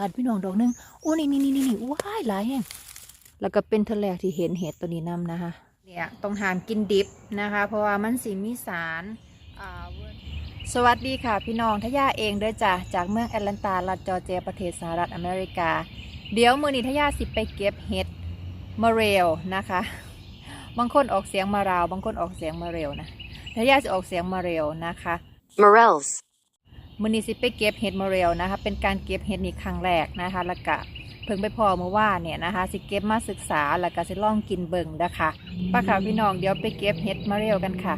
ค่ะพี่น้องดอกหนึงโอ้นี่นี่นี่นี่ว้ายหลายแห้งแล้วก็เป็นทอแรกที่เห็นเห็ดตัวนี้นำนะคะเนี่ยต้องหามกินดิบนะคะ เพราะว่ามันสีมีสารสวัสดีค่ะพี่น้องทยาเองเด้อจ้ะจากเมืองแอตแลนตารัฐจอร์เจียประเทศสหรัฐอเมริกา เดี๋ยวมือนี้ทยาสิไปเก็บเห็ดมาเรลนะคะ บางคนออกเสียงมาราว บางคนออกเสียงมาเรลนะทยาจะออกเสียงมาเรลนะคะ Morels. มือนี้สิไปเก็บเห็ดมาเรลนะคะ เป็นการเก็บเห็ดนี่ครั้งแรกนะคะแล้วก็เพิ่งไปพอเมื่อว่านเนี่ยนะคะสิเก็บมาศึกษาแล้วก็สิลองกินเบิ่งนะคะป้าค่ะพี่น้องเดี๋ยวไปเก็บเห็ดมาเรลกันค่ะ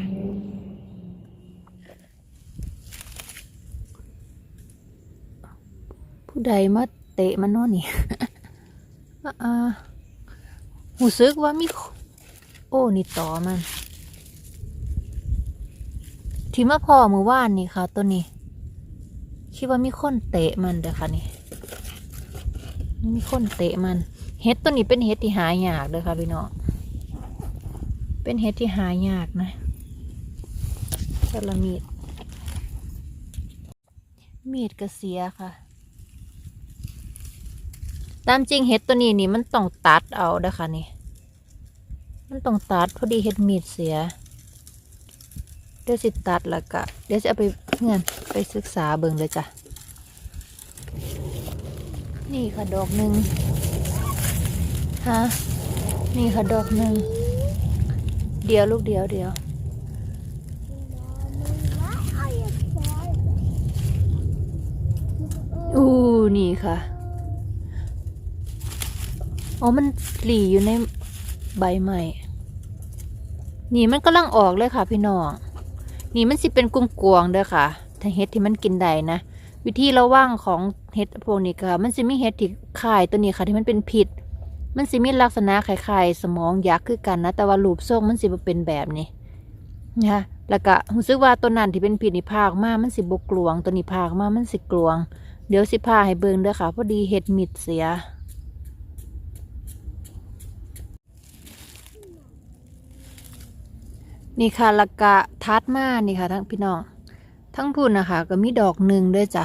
ผู้ใดมาเตะมันน่นนี่อ่าหูซึกว่ามีโอ้นี่ต่อมันที่มาพอมือว่านนี่ค่ะตัวนี้ คิดว่ามีคนเตะมันเด้อค่ะนี่มีคนเตะมัน เห็ดตัวนี้เป็นเห็ดที่หายากเด้อค่ะพี่น้องเป็นเห็ดที่หายากนะสละมีด มีดกระเสียค่ะ ตามจริงเห็ดตัวนี้นี่มันต้องตัดเอาเด้อค่ะนี่ มันต้องตัดพอดีเห็ดมีดเสีย เดี๋ยวสิตัดแล้วก็เดี๋ยวจะเอาไป เงินไปศึกษาเบิ่งเลยจ้ะ นี่ค่ะดอกหนึ่งฮะนี่ค่ะดอกหนึ่ง เดี๋ยวลูกเดียวเดียว อู้นี่ค่ะ อ๋อ มันหลีอยู่ในใบใหม่ นี่มันกำลังออกเลยค่ะพี่น้อง นี่มันสิเป็นกลุ่มกวงเด้อค่ะถ้าเห็ดที่มันกินได้นะ วิธีระว่างของเห็ดพวกนี้ค่ะ มันสิมีเห็ดที่คายตัวนี้ค่ะ ที่มันเป็นพิษมันสิมีลักษณะคล้ายๆสมองยักษ์คือกันนะ แต่ว่ารูปทรงมันสิเป็นแบบนี้นะแล้วก็รู้สึกว่าตัวนั้นที่เป็นพิษนี่พากมากมันสิบกลวง ตัวนี้พากมากมันสิกลวง เดี๋ยวสิพาให้เบิ่งเด้อค่ะ พอดีเห็ดมิดเสีย นี่ค่ะล้วก็ทัดมานี่ค่ะทั้งพี่น้องทั้งพุ่นนะคะก็มีดอกหนึ่งด้วยจ้ะ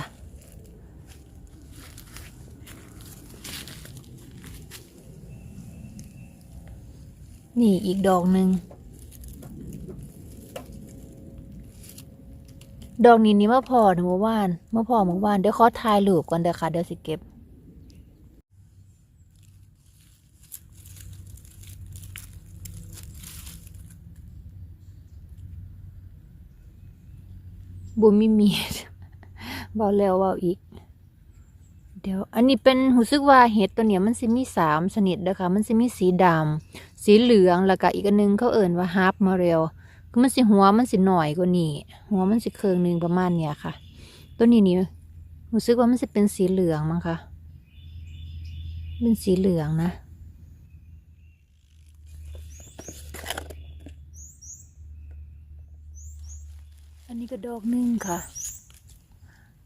นี่อีกดอกหนึ่งดอกนี้นี่มาพอถึงเมื่อวานเมื่อพอเมื่อวานเดี๋ยวขอถ่ายรูปก่อนเดี๋ยวค่ะเดี๋ยวสิเก็บ บุมีมีดเบาแล้วเบาอีก เดี๋ยว อันนี้เป็นหูซึกว่าเห็ดตัวเนี้ยมันสิมีสามชนิดเด้อค่ะมันสิมีสีดำสีเหลืองแล้วก็อีกอันนึงเขาเอิ่นว่าฮาร์ปมาเรลคือมันสิหัวมันสิหน่อยกว่านี้หัวมันสิเคืองนึงประมาณเนี้ยค่ะ ตัวนี้นี่รู้สึกว่ามันจะเป็นสีเหลืองมั้งคะเป็นสีเหลืองนะ นนี้ก็ดอกหนึงค่ะ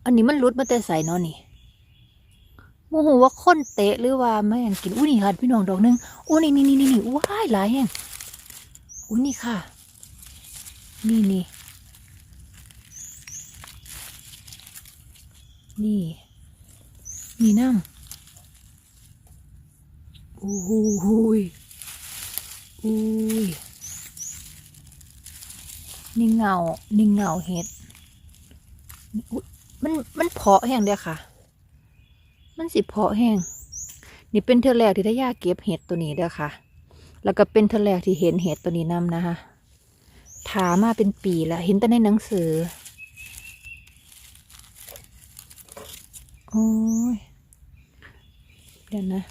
อันนี้มันรุดมาแต่ใส่เนาะนี่โมโหว่าคนเตะหรือว่าไม่อยากกินอู้นี่ค่ะพี่น้องดอกหนึงอู้นี่นี่นี่นี่นี่ว้ายหลายแห่งอู้นี่ค่ะ นี่นี่นี่นี่น้ำอู้หูหูยอุ้ย นี่เงานี่เงาเห็ดมันมันเพาะแห้งเดียค่ะ มันสิเพาะแห้งนี่เป็นเทอแรกที่ทายาเก็บเห็ดตัวนี้เด้อค่ะ แล้วก็เป็นเทอแรกที่เห็นเห็ดตัวนี้นำนะคะถามาเป็นปีแล้วเห็นแต่ในหนังสือ โอ้ย เดี๋ยวนะ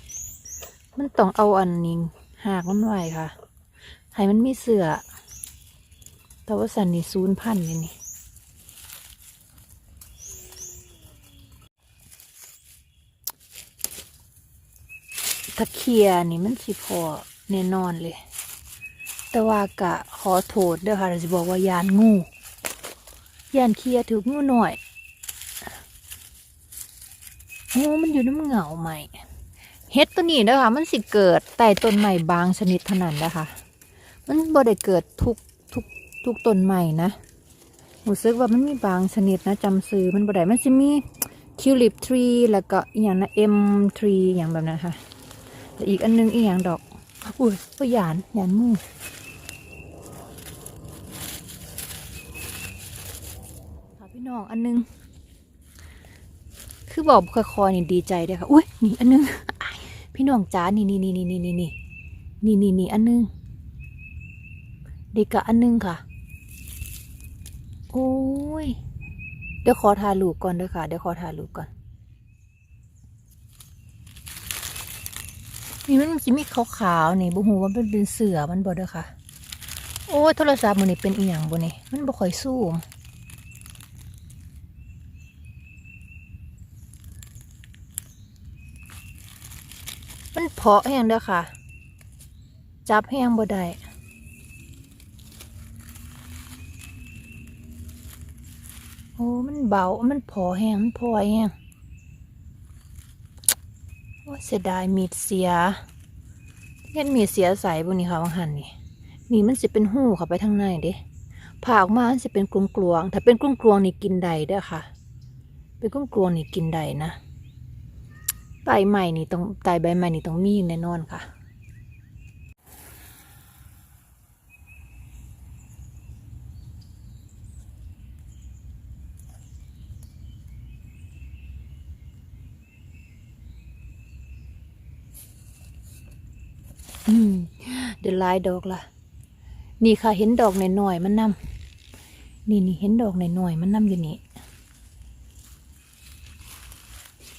มันต้องเอาอันนี้หากมันไว้ค่ะ ให้มันมีเสือ แต่ว่าสันนี่ศูนย์พันเลยนี่ตะเคียนี่มันสิพอแน่นอนเลย แต่ว่ากะขอโทษเด้อค่ะเราจะบอกว่ายานงูยานเคียถืองูหน่อยโอ้มันอยู่น้ำเหงาใหม่เฮ็ดตัวนี้เด้อค่ะมันสิเกิดใต้ต้นใหม่บางชนิดเท่านั้นนะคะ มันบ่ได้เกิดทุก ทุกต้นใหม่นะรู้สึกว่ามันมีบางชนิดนะจำซื้อมันบ่ได้มันสิมีทิวลิปทรีแล้วก็อีกอย่างนะเอ็มทรีอย่างแบบนั้นค่ะแล้วอีกอันนึงอีกอย่างดอก อุ้ยก็หยานหยานมือค่ะพี่น้องอันนึง คือบอกคอยๆนี่ดีใจด้วยค่ะ อุ้ยนี่อันนึง พี่น้องจ๋านี่นี่นี่นี่นี่นี่นี่นี่นี่นี่อันนึงดีกะอันนึงค่ะ โอ้ย เดี๋ยวขอถ่ายรูปก่อนเด้วยค่ะ เดี๋ยวขอถ่ายรูปก่อน นี่มันสิมีขาวๆนี่บ่ฮู้ว่ามันเป็นเสือมันบ่เด้อค่ะ โอ้ยโทรศัพท์มื้อนี้เป็นอีหยังบ่นี่มันบ่ค่อยสู้มันเพาะแฮงเด้อค่ะ จับแฮงบ่ได้ อ้มันเบา มันพอแห้งมันพอแห้งโอ้เสียดายมีดเสียเห็นมีดเสียใส่บนนี้ค่ะวังหันนี่นี่มันสิเป็นหูเข้าไปทางในเด้ผ่าออกมามันสิเป็นกลวงกลวง ถ้าเป็นกลวงกลวงนี่กินได้เด้อค่ะ เป็นกลวงกลวงนี่กินได้นะใบใหม่นี่ต้องใบใบใหม่นี่ต้องมีแน่นอนค่ะ อืมเดี๋ยวลายดอกละนี่ค่ะเห็นดอกหน่อยๆมันนำนี่นี่เห็นดอกหน่อยๆมันนำอยู่นี่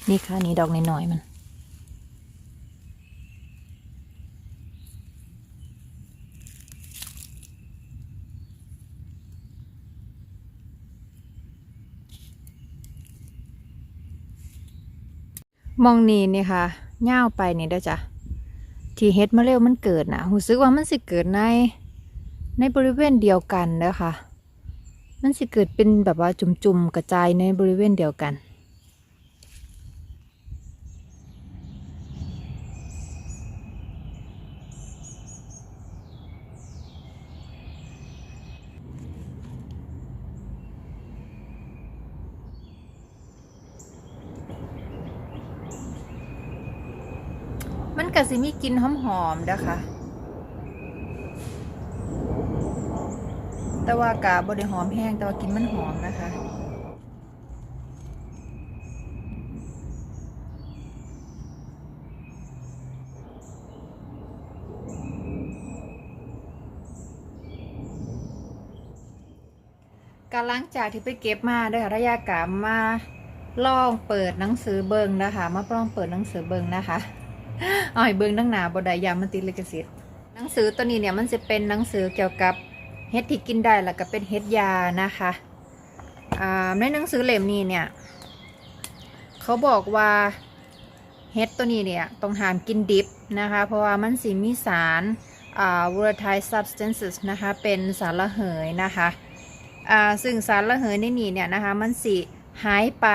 นี่ค่ะนี่ดอกหน่อยๆมันมองนี่นี่ค่ะย่าวไปนี่ได้อจ้ะ ที่เฮ็ดมาเร็วมันเกิดนะรู้สึกว่ามันสิเกิดใน ในบริเวณเดียวกันเด้อค่ะมันสิเกิดเป็นแบบว่าจุ่มๆกระจายในบริเวณเดียวกัน มันก็สิมีกลิ่นหอมๆเด้อค่ะแต่ว่ากะบริหอมแห้งแต่ว่ากินมันหอมนะคะการล้างจากที่ไปเก็บมาด้อค่ะระยะกะมาลองเปิดหนังสือเบิงนะคะ มาลองเปิดหนังสือเบิงนะคะ เอาให้เบิงตั้งหนาบดายามันติดลิขสิทธิ์หนังสือตัวนี้เนี่ยมันจะเป็นหนังสือเกี่ยวกับเฮ็ดที่กินได้แล้วก็เป็นเฮ็ดยานะคะในหนังสือเล่มนี้เนี่ย เขาบอกว่าเฮ็ดตัวนี้เนี่ยต้องหามกินดิบนะคะ เพราะว่ามันสิมีสารอ่า volatile substances นะคะ เป็นสารระเหยนะคะอ่าซึ่งสารระเหยในนี้เนี่ยนะคะ มันสิหายไป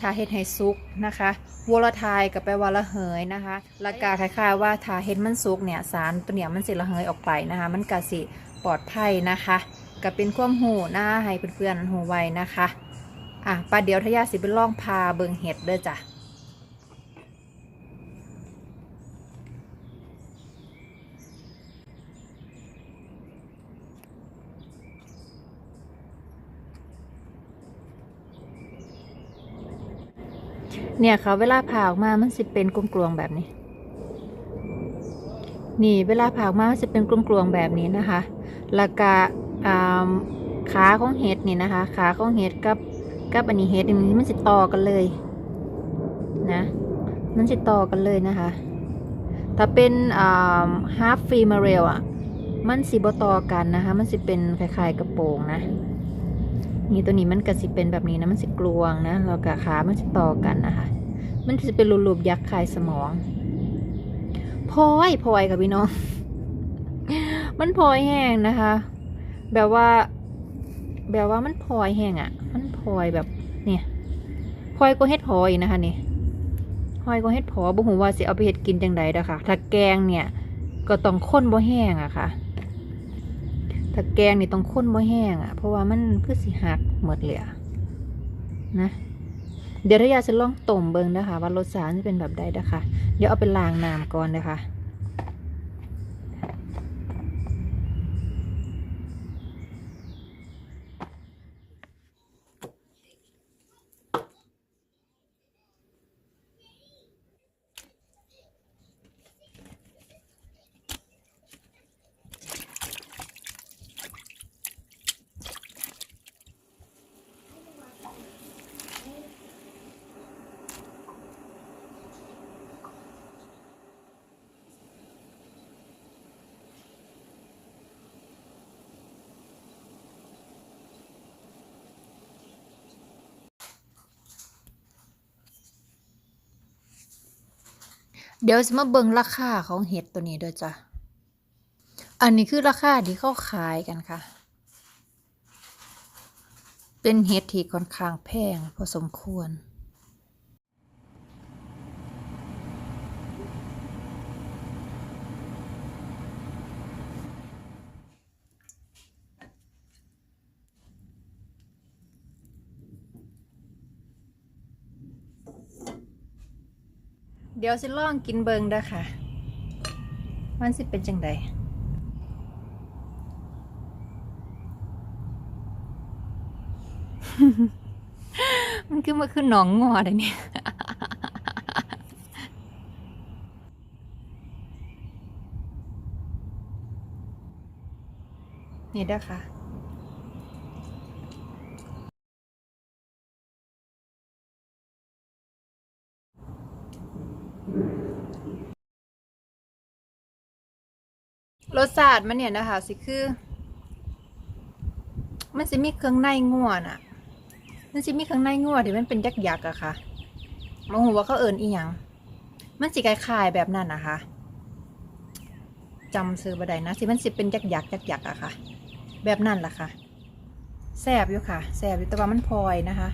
ถ้าเฮ็ดให้สุกนะคะ วอลทายกับแปว่าระเหยนะคะละกาคล้ายๆว่าถ้าเฮ็ดมันสุกเนี่ยสารตัวเนี่ยมันสิระเหยออกไปนะคะ มันกะสิปลอดภัยนะคะก็เป็นความหูหน้าให้เพื่อนๆหูไว้นะคะ อะป้าเดี๋ยวทายาสิเป็นล่องพาเบิงเห็ดเด้อจ้ะ เนี่ยค่ะเวลาผ่าออกมามันสิเป็นกลวงๆแบบนี้ นี่เวลาผ่าออกมามันจะเป็นกลวงๆแบบนี้นะคะแล้วก็ขาของเห็ดนี่นะคะ ขาของเห็ดกับกับอันนี้เห็ดนี่มันสิต่อกันเลยนะ มันสิต่อกันเลยนะคะ ถ้าเป็นอ่า half female อะ มันสิบต่อกันนะคะ มันสิเป็นคล้ายๆกระโปรงนะ นี่ตัวนี้มันก็สิเป็นแบบนี้นะมันสิกลวงนะแล้วก็ขามันสิต่อกันนะคะมันจะเป็นรูปยักษ์คายสมองพลอยพลอยค่ะพี่น้อง มันพลอยแห้งนะคะ แบบว่า แบบว่ามันพลอยแห้งอะ่ะ มันพลอยแบบเนี่ยพลอยก็เฮ็ดพออีกนะคะนี่พลอยก็เฮ็ดพอบ่หูว่าสิเอาไปเฮ็ดกินจังใดเด้อค่ะ ถ้าแกงเนี่ย ก็ต้องข้นบ่แห้งอะค่ะ ถ้าแกงนี่ต้องข้นบ่แห้งอะเพราะว่ามันคือสิหักหมดเลยอะนะ เดี๋ยวทายาจะลองต้มเบิงนะคะว่ารสชาติจะเป็นแบบใดนะคะ เดี๋ยวเอาไปล้างน้ำก่อนนะคะ เดี๋ยวจะมาเบิ่งราคาของเห็ดตัวนี้ด้วยจ้ะ อันนี้คือราคาที่เขาขายกันค่ะ เป็นเห็ดที่ค่อนข้างแพงพอสมควร เดี๋ยวสิลองกินเบิงด้ค่ะ มันสิเป็นจังใดมันคือมาคือหนองงอได้เนี่ยนี่ด้ค่ะ รสชาติมันเนี่ยนะคะ สิคือ มันจะมีเครื่องในงัวน่ะ มันจะมีเครื่องในงัวที่มันเป็นยักยักอะค่ะมองหูว่าเขาเอิญอีหยัง มันสิคล้ายๆแบบนั้นนะคะจำซื้อบ่ไดนะสิมันสิเป็นยักยักยักยักอะค่ะ แบบนั้นล่ะค่ะแซบอยู่ค่ะแซบอยู่แต่ว่ามันพลอยนะคะ